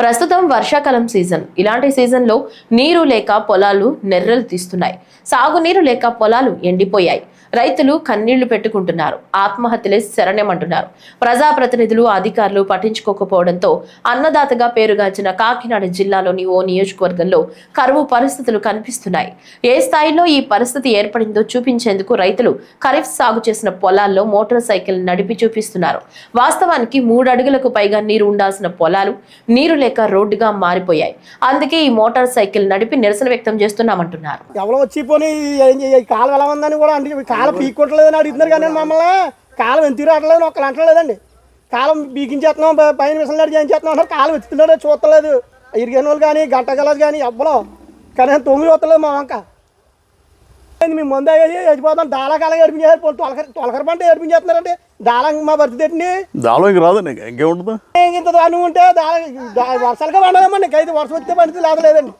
ప్రస్తుతం వర్షాకాలం సీజన్. ఇలాంటి సీజన్లో నీరు లేక పొలాలు నెర్రలు తీస్తున్నాయి. సాగునీరు లేక పొలాలు ఎండిపోయాయి. రైతులు కన్నీళ్ళు పెట్టుకుంటున్నారు. ఆత్మహత్యలే శరణ్యమంటున్నారు. ప్రజాప్రతినిధులు అధికారులు పట్టించుకోకపోవడంతో అన్నదాతగా పేరుగాంచిన కాకినాడ జిల్లాలోని ఓ నియోజకవర్గంలో కరువు పరిస్థితులు కనిపిస్తున్నాయి. ఏ స్థాయిలో ఈ పరిస్థితి ఏర్పడిందో చూపించేందుకు రైతులు ఖరీఫ్ సాగు చేసిన పొలాల్లో మోటార్ సైకిల్ నడిపి చూపిస్తున్నారు. వాస్తవానికి మూడు అడుగులకు పైగా నీరు ఉండాల్సిన పొలాలు నీరు లేక రోడ్డుగా మారిపోయాయి. అందుకే ఈ మోటార్ సైకిల్ నడిపి నిరసన వ్యక్తం చేస్తున్నామంటున్నారు. ఎవరో వచ్చిపోయి కాలం ఎలా ఉందని కూడా అంటే కాలం పీక్కుంటలేదని అడుగుతున్నారు కానీ మమ్మల్ని కాలం ఎంత రావట్లేదు ఒక్కరు అంటలేదండి. కాలం బీకించేస్తున్నాం పైన మిషన్ నడిచి ఏం చేస్తున్నాం అంటారు కాలం ఎత్తుతున్నాడు చూస్తలేదు. ఇరిగిన వాళ్ళు కానీ గంట గలదు కానీ ఎవ్వలో. కానీ తొమ్మిది వస్తలేదు మా వంక. మేము ముందే వెళ్ళిపోతాం డాలా కాలం ఏడిపించారు తొలకర తొలకర పంట ఏడిపించేస్తున్నారంటే డాలా మా భర్తీ తెట్టిని దాలో ఇంక రాదండి ఇంక ఇంకేముంటుంది? ఇంత దాని ఉంటే దా దా- వర్షాలుగా పండదమ్మా నీకైతే వర్షం వస్తే పండితే లేదలేదండి.